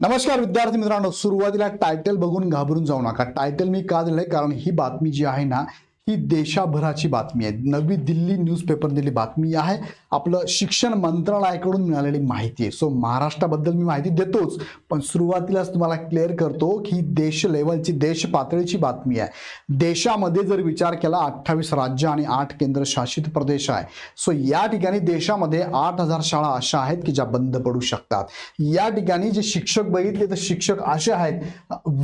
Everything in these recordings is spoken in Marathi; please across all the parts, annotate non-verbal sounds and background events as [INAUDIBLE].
नमस्कार विद्यार्थी मित्रांनो सुरुवातीला टायटल बघून घाबरून जाऊ नका. टायटल मी का दिलंय? कारण ही बातमी जी आहे ना ही देशाभराची बातमी आहे. नवी दिल्ली न्यूजपेपर दिली बातमी आहे. आपलं शिक्षण मंत्रालयाकडून मिळालेली माहिती आहे. सो महाराष्ट्राबद्दल मी माहिती देतोच. पण सुरुवातीलाच तुम्हाला क्लिअर करतो की देश लेवलची देश पातळीची बातमी आहे. देशामध्ये जर विचार केला अठ्ठावीस राज्य आणि आठ केंद्रशासित प्रदेश आहे. सो या ठिकाणी देशामध्ये आठ हजार शाळा अशा आहेत की ज्या बंद पडू शकतात. या ठिकाणी जे शिक्षक बघितले तर शिक्षक असे आहेत.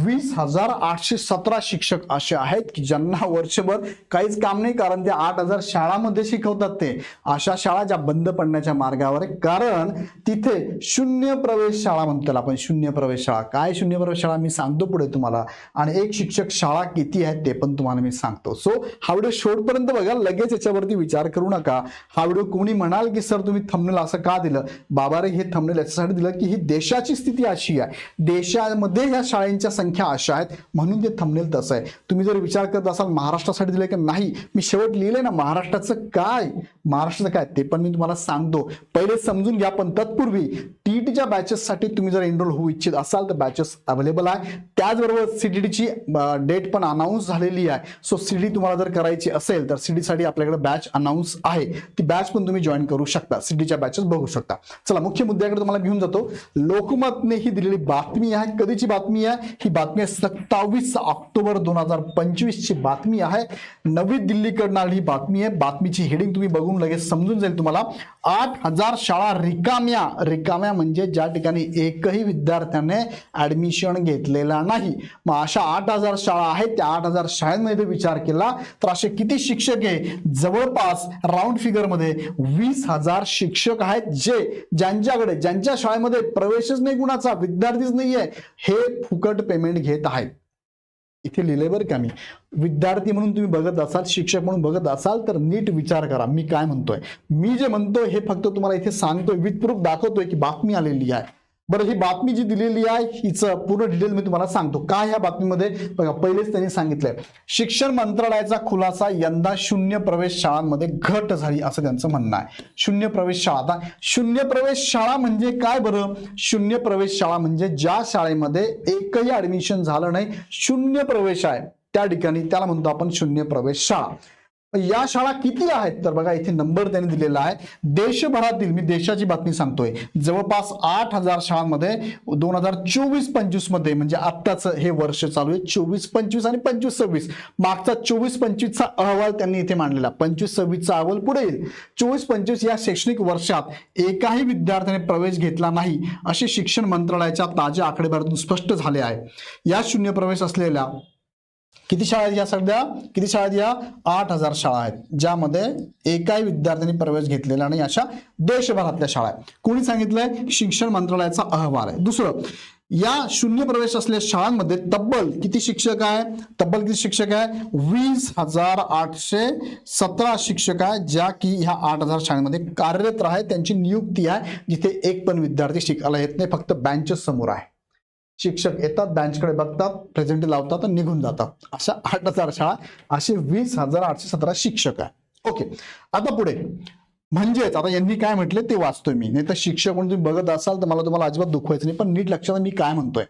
वीस हजार आठशे सतरा शिक्षक असे आहेत की ज्यांना वर्षभर काहीच काम नाही कारण ते आठ हजार शाळामध्ये शिकवतात ते. अशा शाळा ज्या बंद पडण्याच्या मार्गावर आहे कारण तिथे शून्य प्रवेश शाळा म्हणतो आपण शून्य प्रवेश शाळा. काय शून्य प्रवेश शाळा? मी सांगतो पुढे तुम्हाला. आणि एक शिक्षक शाळा किती आहेत ते पण तुम्हाला मी सांगतो. सो हा व्हिडिओ शेवटपर्यंत बघा. लगेच याच्यावरती विचार करू नका. हा व्हिडिओ कोणी म्हणाल की सर तुम्ही थंबनेल असं का दिलं? बाबा रे हे थंबनेल याच्यासाठी दिलं की ही देशाची स्थिती अशी आहे. देशामध्ये ह्या शाळेंच्या संख्या अशा आहेत. म्हणून ते थंबनेल तसं आहे. तुम्ही जर विचार करत असाल महाराष्ट्रासाठी दिलंय की नाही? मी शेवट लिहिलंय ना महाराष्ट्राचं काय? महाराष्ट्राचं काय? ते पण मी तुम्हाला सांगतो. पहिले समजून घ्या पण तत्पूर्वी टीईटीच्या बॅचेससाठी तुम्ही जर एनरोल होऊ इच्छित असाल तर बॅचेस अवेलेबल आहे. त्याचबरोबर सीडीडीची डेट पण अनाऊन्स झालेली आहे. सो सीडी तुम्हाला जर करायची असेल तर सीडी साठी आपल्याकडे बॅच अनाऊन्स आहे. ती बॅच पण तुम्ही जॉईन करू शकता. सीडीच्या बॅचेस बघू शकता. चला मुख्य मुद्द्याकडे तुम्हाला घेऊन जातो. लोकमतने ही दिलेली बातमी आहे. कधीची बातमी आहे? ही बातमी आहे सत्तावीस ऑक्टोबर दोन हजार पंचवीस ची बातमी आहे. नवी दिल्लीकडनं आलेली ही बातमी आहे. बातमीची हेडिंग तुम्ही बघून लगेच समजून जाईल तुम्हाला. आठ हजार शाळा रिकाम्या. रिकाम्या म्हणजे ज्या ठिकाणी एकही विद्यार्थ्याने ऍडमिशन घेतलेला नाही. मग अशा आठ हजार शाळा आहेत. त्या आठ हजार शाळांमध्ये विचार केला तर असे किती शिक्षक आहे? जवळपास राऊंड फिगरमध्ये वीस हजार शिक्षक आहेत जे ज्यांच्याकडे ज्यांच्या शाळेमध्ये प्रवेशच नाही कुणाचा विद्यार्थीच नाहीये. हे फुकट पेमेंट घेत आहेत. इथे लिहिले बरं का मी. विद्यार्थी म्हणून तुम्ही बघत असाल शिक्षक म्हणून बघत असाल तर नीट विचार करा. मी काय म्हणतोय? मी जे म्हणतोय हे फक्त तुम्हाला इथे सांगतोय विथ प्रूफ दाखवतोय की बातमी आलेली आहे. बरं ही बातमी जी दिलेली आहे हिचं पूर्ण डिटेल मी तुम्हाला सांगतो. काय ह्या बातमीमध्ये? बघा पहिलेच त्यांनी सांगितलंय. शिक्षण मंत्रालयाचा खुलासा यंदा शून्य प्रवेश शाळांमध्ये घट झाली असं त्यांचं म्हणणं आहे. शून्य प्रवेश शाळा. आता शून्य प्रवेश शाळा म्हणजे काय बरं? शून्य प्रवेश शाळा म्हणजे ज्या शाळेमध्ये एकही ऍडमिशन झालं नाही शून्य प्रवेश आहे. त्या ठिकाणी त्याला म्हणतो आपण शून्य प्रवेश शाळा. या शाळा किती आहेत? तर बघा इथे नंबर त्यांनी दिलेला आहे. देशभरातील मी देशाची बातमी सांगतोय. जवळपास आठ हजार शाळांमध्ये दोन हजार चोवीस पंचवीसमध्ये म्हणजे आत्ताचं हे वर्ष चालू आहे चोवीस पंचवीस आणि पंचवीस सव्वीस. मागचा चोवीस पंचवीसचा अहवाल त्यांनी इथे मांडलेला. पंचवीस सव्वीसचा अहवाल पुढे येईल. चोवीस पंचवीस या शैक्षणिक वर्षात एकाही विद्यार्थ्याने प्रवेश घेतला नाही असे शिक्षण मंत्रालयाच्या ताज्या आकडेवारीतून स्पष्ट झाले आहे. या शून्य प्रवेश असलेल्या किती शाळा आहेत या सध्या? किती शाळा आहेत या? आठ हजार शाळा आहेत ज्यामध्ये एकाही विद्यार्थ्यांनी प्रवेश घेतलेला नाही अशा देशभरातल्या शाळा आहेत. कोणी सांगितलंय? शिक्षण मंत्रालयाचा अहवाल आहे. दुसरं या शून्य प्रवेश असलेल्या शाळांमध्ये तब्बल किती शिक्षक आहे? तब्बल किती शिक्षक आहे? वीस हजार आठशे सतरा शिक्षक आहे ज्या की ह्या आठ हजार शाळांमध्ये कार्यरत आहे त्यांची नियुक्ती आहे जिथे एक पण विद्यार्थी शिकायला येत नाही फक्त बँचेस समोर आहे. शिक्षक येतात बँचकडे बघतात प्रेझेंट लावतात आणि निघून जातात. अशा आठ हजार शाळा असे वीस हजार आठशे सतरा शिक्षक आहे. ओके आता पुढे. म्हणजेच आता यांनी काय म्हटले ते वाचतोय मी. नाही तर शिक्षक म्हणून तुम्ही बघत असाल तर मला तुम्हाला अजिबात दुखवायचं नाही. पण नीट लक्षात मी काय म्हणतोय?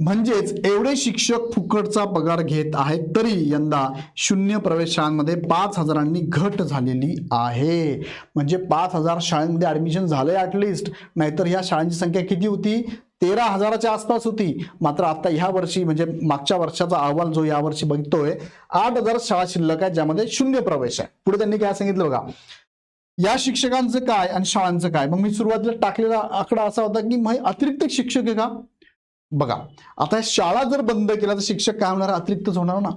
म्हणजेच एवढे शिक्षक फुकटचा पगार घेत आहेत तरी यंदा शून्य प्रवेशांमध्ये पाच हजारांनी घट झालेली आहे. म्हणजे पाच हजार शाळांमध्ये ऍडमिशन झालंय ऍटलिस्ट नाहीतर ह्या शाळांची संख्या किती होती? तेरा हजाराच्या आसपास होती. मात्र आता ह्या वर्षी म्हणजे मागच्या वर्षाचा अहवाल जो या वर्षी बघतोय आठ हजार शाळा शिल्लक आहे ज्यामध्ये शून्य प्रवेश आहे. पुढे त्यांनी काय सांगितलं बघा? या शिक्षकांचं काय आणि शाळांचं काय? मग मी सुरुवातीला टाकलेला आकडा असा होता की मग अतिरिक्त शिक्षक आहे का? बघा आता शाळा जर बंद केल्या तर शिक्षक काय होणार? अतिरिक्तच होणार ना.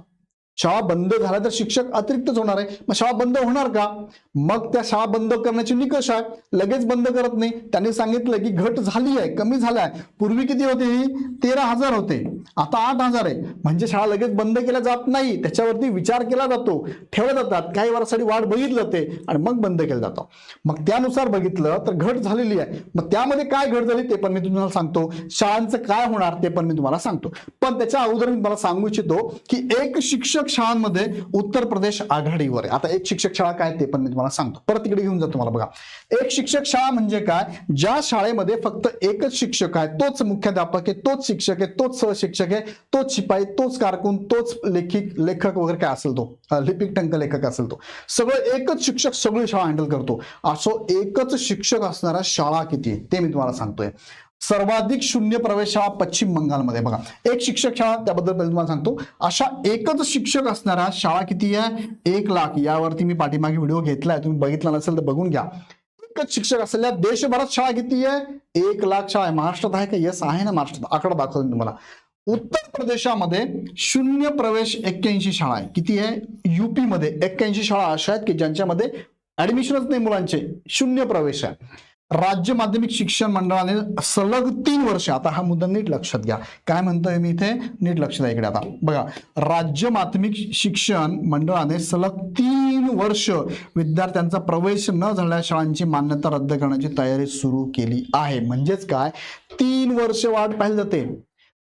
शाळा बंद झाल्या तर शिक्षक अतिरिक्तच होणार आहे. मग शाळा बंद होणार का? मग त्या शाळा बंद करण्याचे निकष आहे. लगेच बंद करत नाही. त्यांनी सांगितलं की घट झाली आहे कमी झालाय पूर्वी किती होते तेरा हजार होते. आता आठ हजार आहे. म्हणजे शाळा लगेच बंद केल्या जात नाही. त्याच्यावरती विचार केला जातो. ठेवल्या जातात. काही वर्षासाठी वाढ बघितलं जाते आणि मग बंद केलं जातं. मग त्यानुसार बघितलं तर घट झालेली आहे. मग त्यामध्ये काय घट झाली ते पण मी तुम्हाला सांगतो. शाळांचं काय होणार ते पण मी तुम्हाला सांगतो. पण त्याच्या अगोदर मी तुम्हाला सांगू इच्छितो की एक शिक्षक शिक्षक शाळांमध्ये उत्तर प्रदेश आघाडीवर आहे. आता एक शिक्षक शाळा काय ते पण मी तुम्हाला सांगतो. परत तिकडे घेऊन जातो तुम्हाला बघा. एक शिक्षक शाळा म्हणजे काय? ज्या शाळेमध्ये फक्त एकच शिक्षक आहे तोच मुख्याध्यापक आहे तोच शिक्षक आहे तोच सहशिक्षक आहे तोच शिपाई तोच कारकून तोच लेखिक लेखक वगैरे काय असेल तो? लिपिक टंक लेखक असेल तो. सगळं एकच शिक्षक सगळी शाळा हँडल करतो. असो एकच शिक्षक असणाऱ्या शाळा किती आहे ते मी तुम्हाला सांगतोय. सर्वाधिक शून्य प्रवेश शाळा पश्चिम बंगालमध्ये. बघा एक शिक्षक शाळा त्याबद्दल पहिले तुम्हाला सांगतो. अशा एकच शिक्षक असणाऱ्या शाळा किती आहे? एक लाख. यावरती मी पाठीमागे व्हिडिओ घेतलाय. तुम्ही बघितला नसेल तर बघून घ्या. एकच शिक्षक असलेल्या देशभरात शाळा किती आहे? एक लाख शाळा आहे. महाराष्ट्रात आहे का? यस आहे ना महाराष्ट्रात. आकडा दाखवतो मी तुम्हाला. उत्तर प्रदेशामध्ये शून्य प्रवेश एक्क्याऐंशी शाळा आहे. किती आहे? युपी मध्ये एक्क्याऐंशी शाळा अशा आहेत की ज्यांच्यामध्ये ऍडमिशनच नाही मुलांचे. शून्य प्रवेश आहे. राज्य माध्यमिक शिक्षण मंडळाने सलग तीन वर्ष आता हा मुद्दा नीट लक्षात घ्या. काय म्हणतोय मी इथे? नीट लक्ष द्या इकडे आता. बघा राज्य माध्यमिक शिक्षण मंडळाने सलग तीन वर्ष विद्यार्थ्यांचा प्रवेश न झालेल्या शाळांची मान्यता रद्द करण्याची तयारी सुरू केली आहे. म्हणजेच काय? तीन वर्ष वाट पाहिली जाते.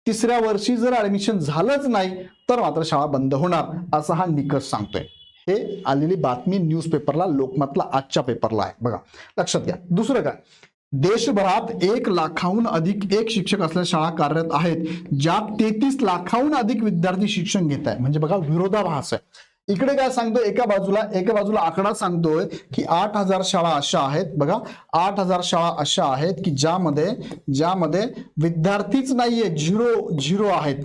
तिसऱ्या वर्षी जर ऍडमिशन झालंच नाही तर मात्र शाळा बंद होणार असा हा निकष सांगतोय. हे आलेली बातमी न्यूजपेपरला लोकमतला आजच्या पेपरला आहे. बघा लक्षात घ्या. दुसरं काय? देशभरात एक लाखाहून अधिक एक शिक्षक असलेल्या शाळा कार्यरत आहेत ज्यात तेहतीस लाखाहून अधिक विद्यार्थी शिक्षण घेत आहे म्हणजे बघा विरोधाभास आहे. इकडे काय सांगतोय? एका बाजूला एका बाजूला आकडा सांगतोय की आठ हजार शाळा अशा आहेत. बघा आठ हजार शाळा अशा आहेत की ज्यामध्ये ज्यामध्ये विद्यार्थीच नाहीये झिरो झिरो आहेत.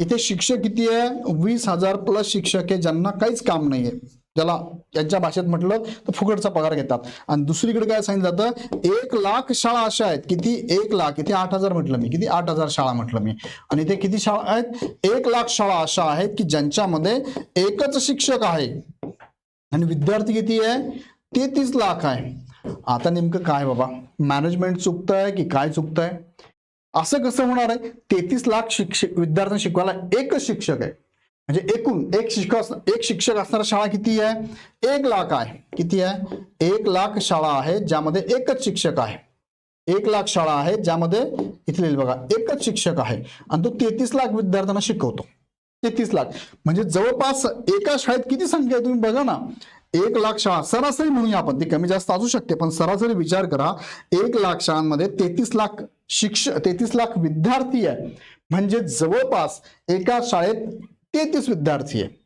इथे शिक्षक किती आहे? वीस हजार प्लस शिक्षक आहे ज्यांना काहीच काम नाही आहे ज्याला यांच्या भाषेत म्हटलं तर फुकटचा पगार घेतात. आणि दुसरीकडे काय सांगितलं जातं? एक लाख शाळा अशा आहेत. किती? एक लाख. इथे आठ हजार म्हटलं मी. किती? आठ हजार शाळा म्हटलं मी. आणि इथे किती शाळा आहेत? एक लाख शाळा अशा आहेत की ज्यांच्यामध्ये एकच शिक्षक आहे. आणि विद्यार्थी किती आहे? तेहतीस लाख आहे. आता नेमकं काय बाबा? मॅनेजमेंट चुकतंय की काय चुकतंय? असं कसं होणार आहे? तेहतीस लाख शिक्षक विद्यार्थ्यांना शिकवायला एकच शिक्षक आहे. म्हणजे एकूण एक शिक्षक एक शिक्षक असणारा शाळा किती आहे? एक लाख आहे. किती आहे? एक लाख शाळा आहे ज्यामध्ये एकच शिक्षक आहे. एक लाख शाळा आहे ज्यामध्ये इथे लिहिलं बघा एकच शिक्षक आहे. आणि तो तेहतीस लाख विद्यार्थ्यांना शिकवतो. तेहतीस लाख. म्हणजे जवळपास एका शाळेत किती संख्या आहे? तुम्ही बघा ना. एक लाख शाळा सरासरी म्हणूया आपण ती कमी जास्त असू शकते पण सरासरी विचार करा एक लाख शाळांमध्ये तेहतीस लाख शिक्षक तेहतीस लाख विद्यार्थी आहे. म्हणजे जवळपास एका शाळेत तेहतीस विद्यार्थी आहे.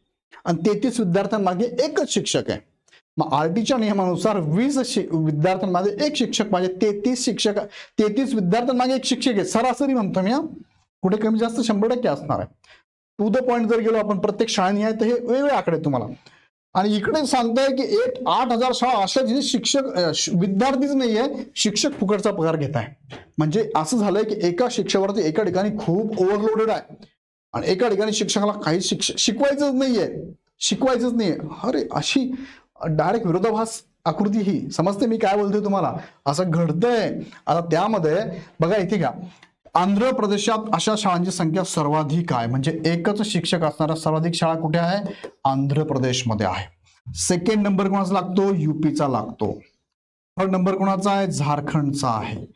आणि तेहतीस विद्यार्थ्यांमागे एकच शिक्षक आहे. मग आरटीच्या नियमानुसार वीस शि- विद्यार्थ्यांमागे एक शिक्षक म्हणजे तेहतीस शिक्षक तेहतीस विद्यार्थ्यांमागे एक शिक्षक आहे. सरासरी म्हणतो मी कुठे कमी जास्त शंभर टक्के असणार आहे. टू द पॉईंट जर गेलो आपण प्रत्येक शाळेने आहे तर हे वेगळे आकडे तुम्हाला. आणि इकडे सांगताय की एक आठ हजार शाळा अशा जिथे शिक्षक विद्यार्थीच नाहीये शिक्षक फुकटचा पगार घेत आहे म्हणजे असं झालंय की एका शिक्षकावरती एका ठिकाणी खूप ओव्हरलोडेड आहे. आणि एका ठिकाणी शिक्षकाला काही शिक्ष शिकवायचंच नाहीये. शिकवायचंच नाहीये. अरे अशी डायरेक्ट विरोधाभास आकृती ही. समजते मी काय बोलतोय तुम्हाला? असं घडतंय. आता त्यामध्ये बघा इथे घ्या. आंध्र प्रदेशात अशा शाळांची संख्या सर्वाधिक आहे. म्हणजे एकच शिक्षक असणाऱ्या सर्वाधिक शाळा कुठे आहे? आंध्र प्रदेशमध्ये आहे. सेकंड नंबर कोणाचा लागतो? युपीचा लागतो. थर्ड नंबर कोणाचा आहे? झारखंडचा आहे.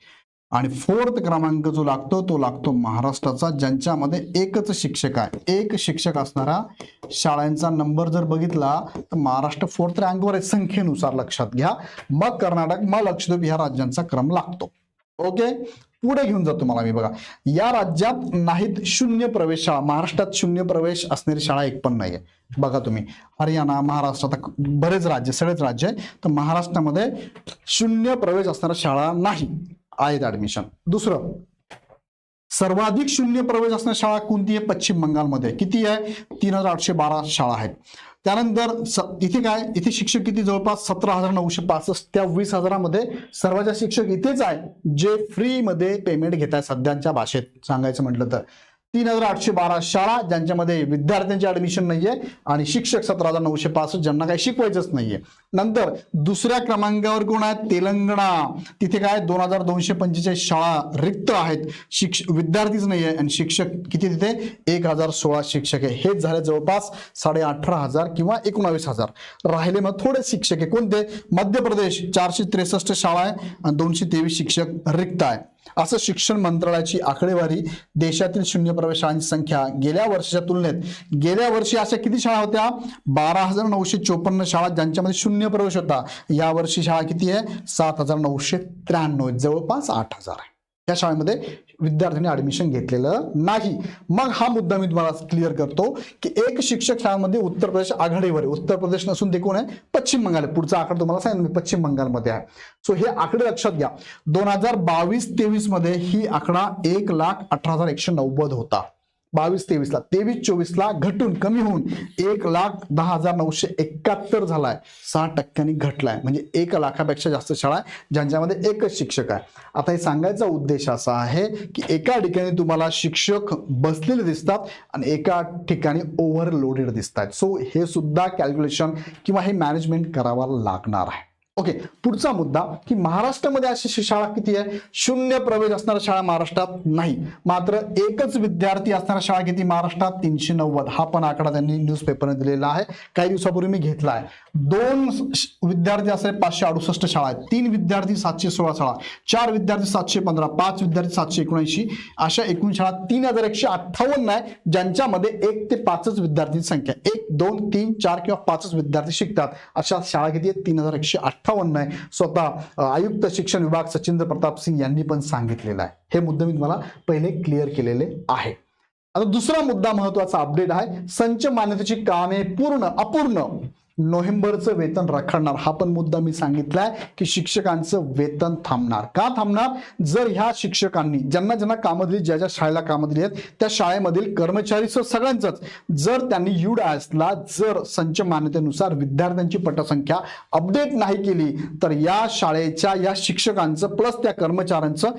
आणि फोर्थ क्रमांक जो लागतो तो लागतो महाराष्ट्राचा ज्यांच्यामध्ये एकच शिक्षक आहे. एक शिक्षक असणारा शाळांचा नंबर जर बघितला तर महाराष्ट्र फोर्थ रँकवर आहे. संख्येनुसार लक्षात घ्या. मग कर्नाटक मग लक्षद्वीप ह्या राज्यांचा क्रम लागतो. ओके पुढे घेऊन जातो मला मी बघा. या राज्यात नाहीत शून्य प्रवेश शाळा. महाराष्ट्रात शून्य प्रवेश असणारी शाळा एक पण नाहीये. बघा तुम्ही. हरियाणा महाराष्ट्र आता बरेच राज्य सगळेच राज्य आहे तर महाराष्ट्रामध्ये शून्य प्रवेश असणाऱ्या शाळा नाही. आहेत ऍडमिशन दुसरं. सर्वाधिक शून्य प्रवेश असणारी शाळा कोणती आहे? पश्चिम बंगालमध्ये. किती आहे? तीन हजार आठशे बारा शाळा आहेत. त्यानंतर स- इथे काय इथे शिक्षक किती? जवळपास सतरा हजार नऊशे पासष्ट. त्या वीस हजारामध्ये सर्वाच्या शिक्षक इथेच आहे जे फ्री मध्ये पेमेंट घेत आहे सध्याच्या भाषेत सांगायचं म्हटलं तर. तीन हजार आठशे बारा शाळा ज्यांच्यामध्ये विद्यार्थ्यांचे ऍडमिशन नाहीये आणि शिक्षक सतरा हजार नऊशे पासष्ट ज्यांना काही शिकवायचंच नाहीये. नंतर दुसऱ्या क्रमांकावर कोण आहे तेलंगणा. तिथे काय? दोन हजार दोनशे पंचेचाळीस शाळा रिक्त आहेत. शिक्ष विद्यार्थीच नाही आहे आणि शिक्षक किती तिथे? एक हजार सोळा शिक्षक आहे हेच झाले जवळपास साडे अठरा हजार किंवा एकोणावीस हजार. राहिले मग थोडे शिक्षक आहे कोणते? मध्य प्रदेश चारशे त्रेसष्ट शाळा आहे आणि दोनशे तेवीस शिक्षक रिक्त आहे. असं शिक्षण मंत्रालयाची आकडेवारी देशातील शून्य प्रवेश शाळांची संख्या गेल्या वर्षाच्या तुलनेत गेल्या वर्षी अशा किती शाळा होत्या? बारा हजार नऊशे चोपन्न शाळा ज्यांच्यामध्ये शून्य प्रवेश होता. या वर्षी शाळा किती आहे? सात हजार नऊशे त्र्याण्णव आहेत, जवळपास आठ हजार आहे. या शाळेमध्ये विद्यार्थ्यांनी ऍडमिशन घेतलेलं नाही. मग हा मुद्दा मी तुम्हाला क्लिअर करतो की एक शिक्षक शाळांमध्ये उत्तर प्रदेश आघाडीवर आहे. उत्तर प्रदेश नसून ते कोण आहे? पश्चिम बंगाल आहे. पुढचा आकडा तुम्हाला सांगितलं मी. पश्चिम बंगालमध्ये आहे. सो हे आकडे लक्षात घ्या. दोन हजार बावीस तेवीसमध्ये ही आकडा एक लाख अठरा हजार एकशे नव्वद होता. बावीस तेवीसला. तेवीस चोवीसला घटून कमी होऊन एक लाख दहा हजार नऊशे एकाहत्तर झालाय. सहा टक्क्यांनी घटलाय. म्हणजे एक लाखापेक्षा जास्त शाळा आहे ज्यांच्यामध्ये एकच शिक्षक आहे. आता हे सांगायचा उद्देश असा आहे की एका ठिकाणी तुम्हाला शिक्षक बसलेले दिसतात आणि एका ठिकाणी ओव्हरलोडेड दिसत आहेत सो हे सुद्धा कॅल्क्युलेशन किंवा हे मॅनेजमेंट करावं लागणार आहे. ओके पुढचा मुद्दा की महाराष्ट्रामध्ये अशी शाळा किती आहे? शून्य प्रवेश असणाऱ्या शाळा महाराष्ट्रात नाही. मात्र एकच विद्यार्थी असणाऱ्या शाळा किती? महाराष्ट्रात तीनशे नव्वद. हा पण आकडा त्यांनी न्यूजपेपरने दिलेला आहे. काही दिवसापूर्वी मी घेतला आहे. दोन विद्यार्थी असणारे पाचशे अडुसष्ट शाळा आहेत. तीन विद्यार्थी सातशे सोळा शाळा चार विद्यार्थी सातशे पंधरा पाच विद्यार्थी सातशे एकोणऐंशी. अशा एकूण शाळा तीन हजार एकशे अठ्ठावन्न आहे ज्यांच्यामध्ये एक ते पाचच विद्यार्थी संख्या एक दोन तीन चार किंवा पाचच विद्यार्थी शिकतात. अशा शाळा किती आहेत? तीन हजार एकशे अठ्ठावन्न. आहे स्वतः आयुक्त शिक्षण विभाग सचिंद्र प्रताप सिंग यांनी पण सांगितलेलं आहे. हे मुद्दे मी तुम्हाला पहिले क्लिअर केलेले आहे. आता दुसरा मुद्दा महत्त्वाचा अपडेट आहे. संच मान्यतेची कामे पूर्ण अपूर्ण. नोव्हेंबरचं वेतन रखडणार. हा पण मुद्दा मी सांगितलाय की शिक्षकांचं वेतन थांबणार. का थांबणार? जर ह्या शिक्षकांनी ज्यांना ज्यांना कामं दिली ज्या ज्या शाळेला कामं दिली आहेत त्या शाळेमधील कर्मचारी सगळ्यांचंच जर त्यांनी युड आयसला जर संच मान्यतेनुसार विद्यार्थ्यांची पटसंख्या अपडेट नाही केली तर या शाळेच्या या शिक्षकांचं प्लस त्या कर्मचाऱ्यांचं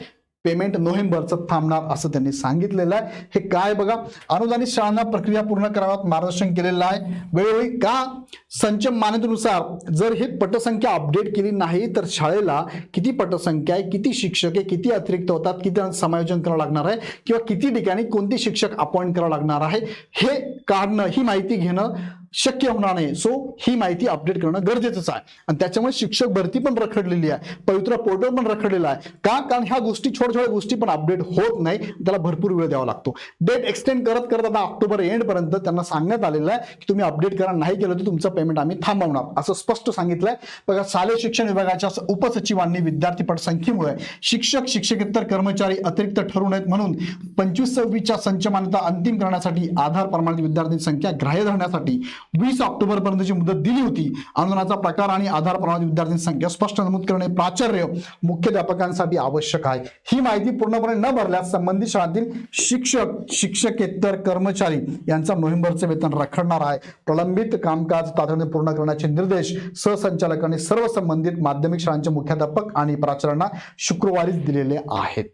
पेमेंट नोव्हेंबरचं थांबणार असं त्यांनी सांगितलेलं आहे. हे काय बघा अनुदानित शाळांना प्रक्रिया पूर्ण कराव्यात मार्गदर्शन केलेलं आहे. वेळोवेळी का? संच मान्यतेनुसार जर हे पटसंख्या अपडेट केली नाही तर शाळेला किती पटसंख्या आहे किती शिक्षक आहे किती अतिरिक्त होतात किती समायोजन करावं लागणार आहे किंवा किती ठिकाणी कोणते शिक्षक अपॉइंट करावं लागणार आहे हे काढणं ही माहिती घेणं शक्य होणार नाही. सो ही माहिती अपडेट करणं गरजेचंच आहे. आणि त्याच्यामुळे शिक्षक भरती पण रखडलेली आहे. पवित्र पोर्टल पण रखडलेला आहे. का? कारण ह्या गोष्टी छोट्या छोट्या गोष्टी पण अपडेट होत नाही. त्याला भरपूर वेळ द्यावा लागतो. डेट एक्सटेंड करत करत आता ऑक्टोबर एंड पर्यंत त्यांना सांगण्यात आलेलं आहे की तुम्ही अपडेट करा. नाही केलं तर तुमचं पेमेंट आम्ही थांबवणार. असं स्पष्ट सांगितलंय. बघा शालेय शिक्षण विभागाच्या उपसचिवांनी विद्यार्थी पटसंख्येमुळे शिक्षक शिक्षकेतर कर्मचारी अतिरिक्त ठरू नयेत म्हणून पंचवीस सव्वीसच्या संच मान्यता अंतिम करण्यासाठी आधार प्रमाणित विद्यार्थी संख्या ग्राह्य धरण्यासाठी वीस ऑक्टोबर पर्यंतची मुदत दिली होती. अनुदानाचा प्रकार आणि आधार प्रमाणित विद्यार्थ्यांची संख्या स्पष्ट नमूद करणे प्राचार्य मुख्याध्यापकांसाठी आवश्यक आहे. ही माहिती पूर्णपणे न भरल्यास संबंधित शाळांतील शिक्षक शिक्षकेतर कर्मचारी यांचा नोव्हेंबरचे वेतन रखडणार आहे. प्रलंबित कामकाज तातडीने पूर्ण करण्याचे निर्देश सहसंचालकांनी सर्व संबंधित माध्यमिक शाळांचे मुख्याध्यापक आणि प्राचार्यांना शुक्रवारीच दिलेले आहेत.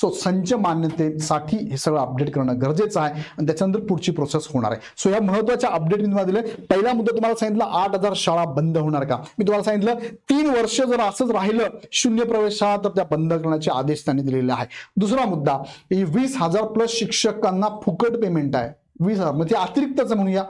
सो संच मान्यतेसाठी हे सगळं अपडेट करणं गरजेचं आहे आणि त्याच्यानंतर पुढची प्रोसेस होणार आहे. सो या महत्त्वाच्या अपडेट मी तुम्हाला दिले. पहिला मुद्दा तुम्हाला सांगितलं आठ हजार शाळा बंद होणार का? मी तुम्हाला सांगितलं तीन वर्ष जर असंच राहिलं शून्य प्रवेश शाळा तर त्या बंद करण्याचे आदेश त्यांनी दिलेले आहे दुसरा मुद्दा वीस हजार प्लस शिक्षकांना फुकट पेमेंट आहे. वीस हजार. म्हणजे अतिरिक्तच म्हणूया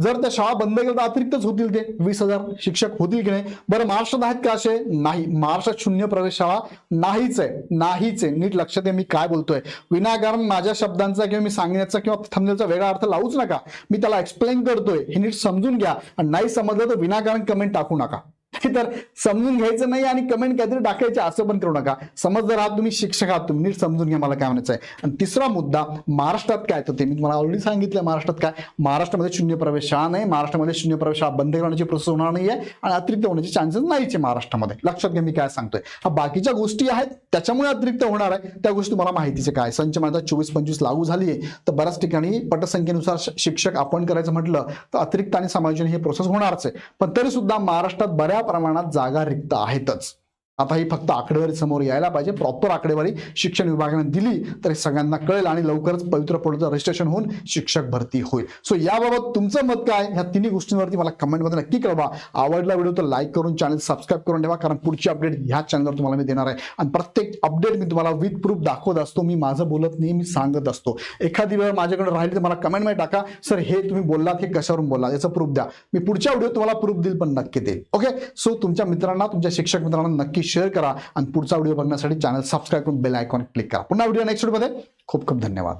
जर त्या शाळा बंद केल्या तर अतिरिक्तच होतील ते. वीस हजार शिक्षक होतील की नाही? बरं महाराष्ट्रात आहेत का असे? नाही. महाराष्ट्रात शून्य प्रवेश शाळा नाहीच आहे. नाहीच आहे. नीट लक्षात मी काय बोलतोय. विनाकारण माझ्या शब्दांचा किंवा मी सांगण्याचा किंवा थंबनेलचा वेगळा अर्थ लावूच नका. मी त्याला एक्सप्लेन करतोय. हे नीट समजून घ्या. आणि नाही समजलं तर विनाकारण कमेंट टाकू नका. [LAUGHS] तर समजून घ्यायचं नाही आणि कमेंट काहीतरी टाकायचे असं पण करू नका. समज जर आहात तुम्ही शिक्षक आहात तुम्ही नीट समजून घ्या मला काय म्हणायचं आहे. आणि तिसरा मुद्दा महाराष्ट्रात काय तर ते? मी तुम्हाला ऑलरेडी सांगितलं महाराष्ट्रात काय. महाराष्ट्रामध्ये शून्य प्रवेश शाळा नाही. महाराष्ट्रामध्ये शून्य प्रवेश शाळा बंद करण्याची प्रोसेस होणार नाही आहे आणि अतिरिक्त होण्याचे चान्सेस नाहीचे महाराष्ट्रामध्ये. लक्षात घ्या मी काय सांगतोय. हा बाकीच्या गोष्टी आहेत त्याच्यामुळे अतिरिक्त होणार आहे. त्या गोष्टी तुम्हाला माहितीचे काय संच माझा चोवीस पंचवीस लागू झाली आहे तर बऱ्याच ठिकाणी पटसंख्येनुसार शिक्षक अपॉइंट करायचं म्हटलं तर अतिरिक्त आणि समायोजन ही प्रोसेस होणारच आहे. पण तरी सुद्धा महाराष्ट्रात बऱ्या प्रमाणात जागा रिक्त आहेतच. आता ही फक्त आकडेवारी समोर यायला पाहिजे. प्रॉपर आकडेवारी शिक्षण विभागाने दिली तर हे सगळ्यांना कळेल आणि लवकरच पवित्र पोर्टलचं रजिस्ट्रेशन होऊन शिक्षक भरती होईल. सो याबाबत तुमचं मत काय? ह्या तिन्ही गोष्टींवरती मला कमेंटमध्ये नक्की कळवा. आवडला व्हिडिओ तर लाईक करून चॅनल सबस्क्राईब करून ठेवा कारण पुढची अपडेट ह्या चॅनलवर तुम्हाला मी देणार आहे. आणि प्रत्येक अपडेट मी तुम्हाला विथ प्रूफ दाखवत असतो. मी माझं बोलत नाही मी सांगत असतो. एखादी वेळ माझ्याकडे राहिली तर मला कमेंटमध्ये टाका. सर हे तुम्ही बोललात हे कशावरून बोललात? याचं प्रूफ द्या. मी पुढच्या व्हिडिओ तुम्हाला प्रूफ देईल पण नक्की देईल ओके सो तुमच्या मित्रांना तुमच्या शिक्षक मित्रांना नक्की शेअर करा. आणि पुढचा व्हिडिओ बघण्यासाठी चॅनल सबस्क्राईब करून बेल आयकॉन क्लिक करा. पुन्हा व्हिडिओ नेक्स्ट व्हिडिओमध्ये खूप खूप धन्यवाद.